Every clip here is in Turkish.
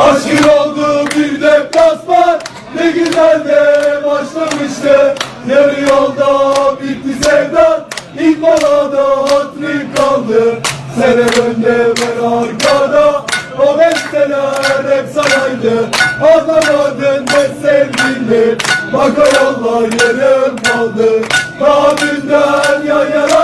Aşkın oldu bir deplasman Ne güzel de başlamıştı. Yarı yolda bitti sevdan İlk molada hatırım kaldı. Sen önde ben arkada. O besteler hep sanaydı Anlamadın ne sevdiğini Bak o yollar yarım kaldı. Daha dünden yan yanayken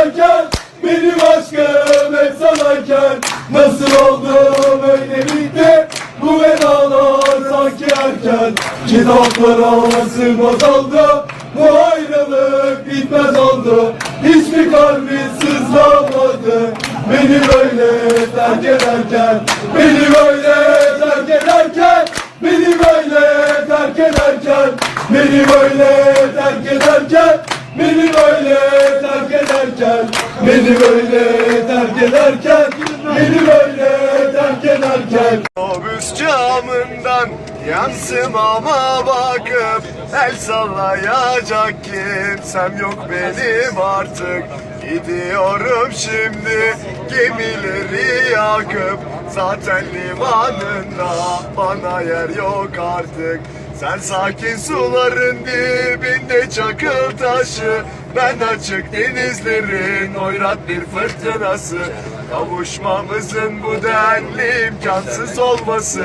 erken Kitaplara sığmaz oldu Bu ayrılık bitmez oldu Hiçbir kalbi sızlamadı Beni böyle terk ederken Beni böyle terk ederken Beni böyle terk ederken Beni böyle terk ederken Beni böyle terk ederken Beni böyle terk ederken Beni böyle terk ederken yansımama bakıp El sallayacak kimsem yok benim artık. Gidiyorum şimdi gemileri yakıp Zaten limanında bana yer yok artık. Sen sakin suların dibinde çakıl taşı Ben açık denizlerin oyrat bir fırtınası. Kavuşmamızın bu denli imkansız olması.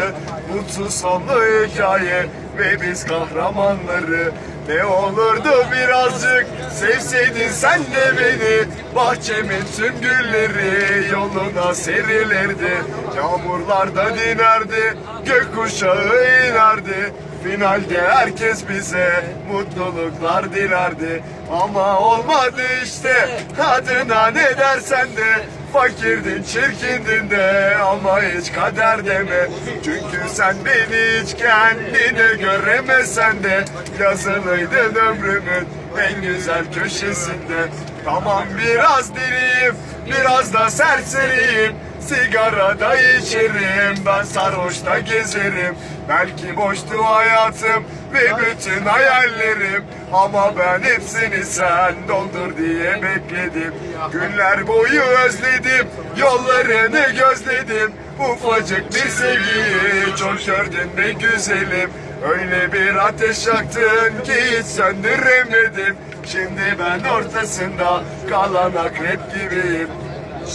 Mutsuz sonlu hikaye ve biz kahramanları. Ne olurdu birazcık sevseydin sen de beni. Bahçemin tüm gülleri yoluna serilirdi. Yağmurlarda dinerdi gökkuşağı inerdi Finalde herkes bize mutluluklar dilerdi. Ama olmadı işte. Adına ne dersen de Fakirdin çirkindin de. Ama hiç kader deme. Çünkü sen beni hiç kendine göremesen de Yazılıydın ömrümün en güzel köşesinde. Tamam biraz deliyim biraz da serseriyim Sigara da içerim ben sarhoşta gezerim. Belki boştu hayatım ve bütün hayallerim. Ama ben hepsini sen doldur diye bekledim. Günler boyu özledim yollarını gözledim. Ufacık bir sevgiyi çok gördün be güzelim. Öyle bir ateş yaktın ki hiç söndüremedim. Şimdi ben ortasında kalan akrep gibiyim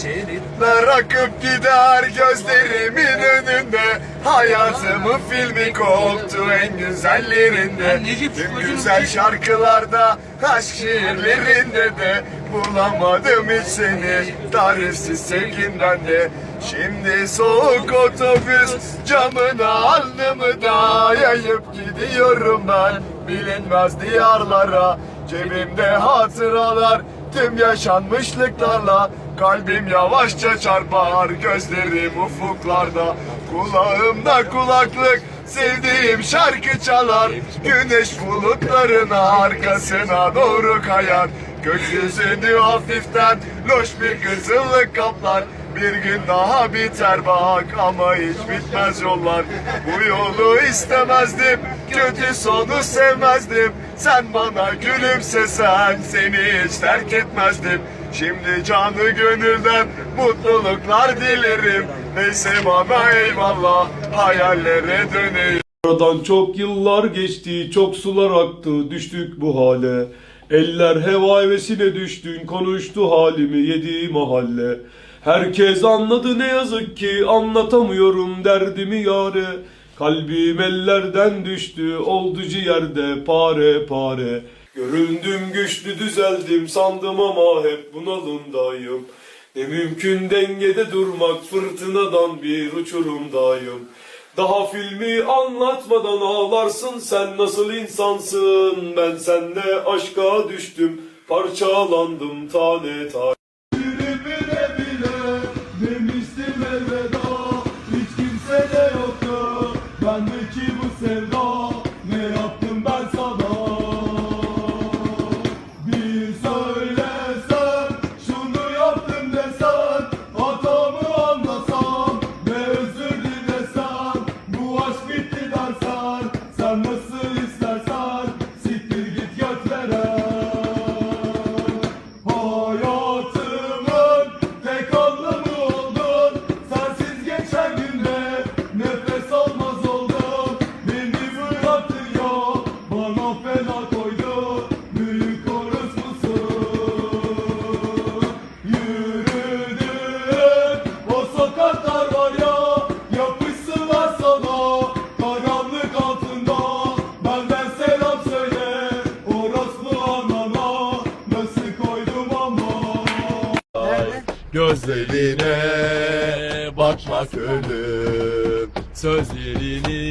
Şeritler akıp gider gözlerimin önünde. Hayatımın filmi koptu en güzellerinde. Tüm güzel şarkılarda, aşk şiirlerinde de Bulamadım hiç seni, tarifsiz sevginden de. Şimdi soğuk otobüs camına alnımı da Yayıp gidiyorum ben. Bilinmez diyarlara Cebimde hatıralar. Tüm yaşanmışlıklarla Kalbim yavaşça çarpar gözlerim ufuklarda. Kulağımda kulaklık sevdiğim şarkı çalar. Güneş bulutların arkasına doğru kayar. Gökyüzünü hafiften loş bir kızıllık kaplar bir gün daha biter bak ama hiç bitmez yollar. Bu yolu istemezdim kötü sonu sevmezdim. Sen bana gülümsesen seni hiç terk etmezdim. Şimdi canı gönülden mutluluklar dilerim. Neyse bana eyvallah hayallere döneyim. Aradan çok yıllar geçti, çok sular aktı, düştük bu hale. Eller heva hevesine düştün, konuştu halimi yedi mahalle. Herkes anladı ne yazık ki, anlatamıyorum derdimi yare. Kalbim ellerden düştü, oldu yerde pare pare. Göründüm güçlü düzeldim sandım ama hep bunalımdayım. Ne mümkün dengede durmak fırtınadan bir uçurumdayım. Daha filmi anlatmadan ağlarsın sen nasıl insansın Ben senle aşka düştüm parçalandım tane tane güzeline bakmak ölüm. Sözlerini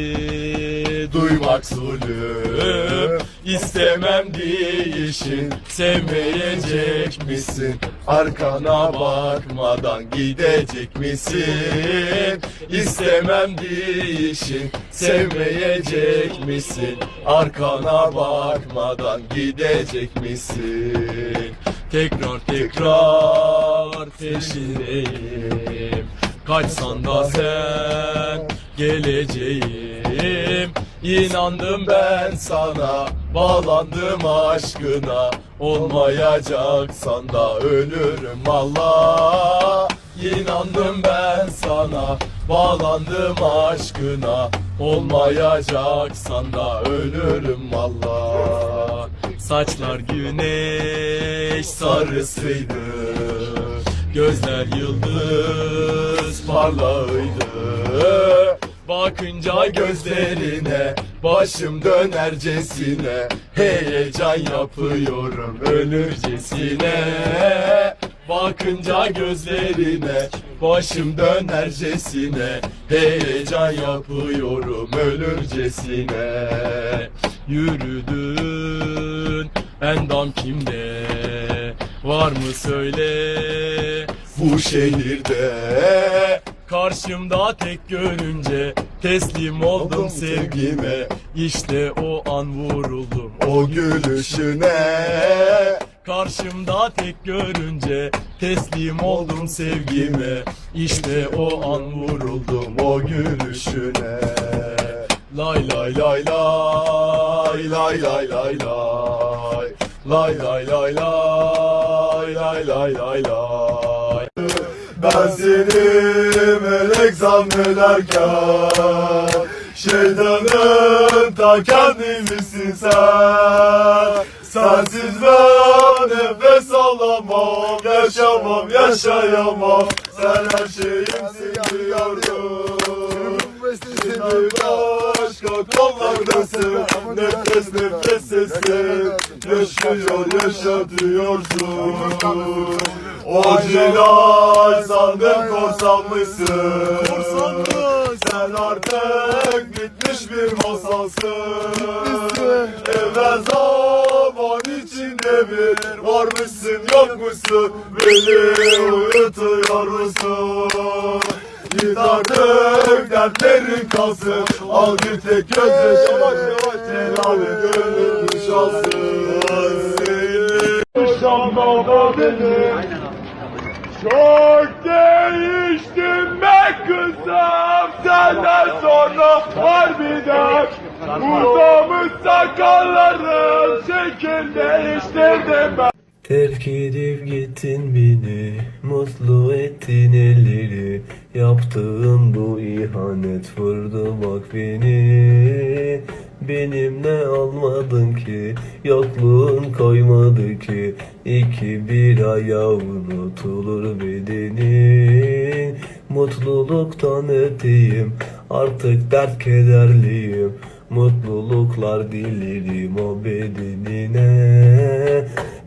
duymak zulüm İstemem değişin Sevmeyecek misin? Arkana bakmadan gidecek misin? İstemem değişin Sevmeyecek misin? Arkana bakmadan gidecek misin? Tekrar tekrar peşindeyim. Kaçsan da sen geleceğim. İnandım ben sana Bağlandım aşkına Olmayacaksan da ölürüm valla İnandım ben sana Bağlandım aşkına Olmayacaksan da ölürüm valla Saçlar güneş sarısıydı Gözler yıldız parlaydı Bakınca gözlerine başım dönercesine Heyecan yapıyorum ölürcesine Bakınca gözlerine başım dönercesine Heyecan yapıyorum ölürcesine Yürüdün endam kimde? Var mı söyle? Bu şehirde Karşımda tek görünce teslim oldum sevgime İşte o an vuruldum O gülüşüne Karşımda tek görünce teslim oldum sevgime İşte o an vuruldum o gülüşüne Lay lay lay lay lay lay lay lay Lay lay lay lay lay lay lay lay Ben seni melek zannederken Şeytanın ta kendimisin sen. Sensiz ben nefes alamam Yaşamam yaşayamam. Sen her şeyimsin biliyorum Seni başka kollardasın. Nefes nefesesin Yaşıyor yaşatıyorsun. O celal mısın Sen artık bitmiş bir masalsın Evvel zaman içinde bir Varmışsın yok musun Beni uyutuyor musun Git artık dertlerin kalsın. Al bir tek gözyaşı yavaş yavaş Celali gönlün boşalsın Şam'da beni Çok değiştim be kızım. Senden sonra harbiden Uzamış sakallarım Şekil değiştirdim ben. Terk edip gittin beni Mutlu ettin elleri. Yaptığın bu ihanet vurdu bak beni Benimle almadın ki? Yokluğun koymadı ki. İki bir aya unutulur bedenin. Mutluluktan öteyim. Artık dert kederliyim. Mutluluklar dilerim o bedenine.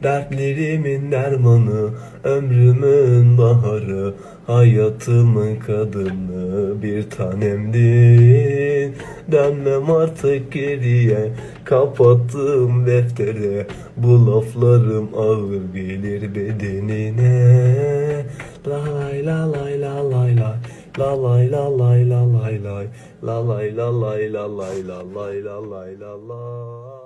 Dertlerimin dermanı Ömrümün baharı Hayatımın kadını Bir tanemdin Dönmem artık geriye Kapattım deftere Bu laflarım ağır gelir bedenine La lay la lay la lay lay La lay la lay la lay lay La lay la lay la lay la lay la lay la lay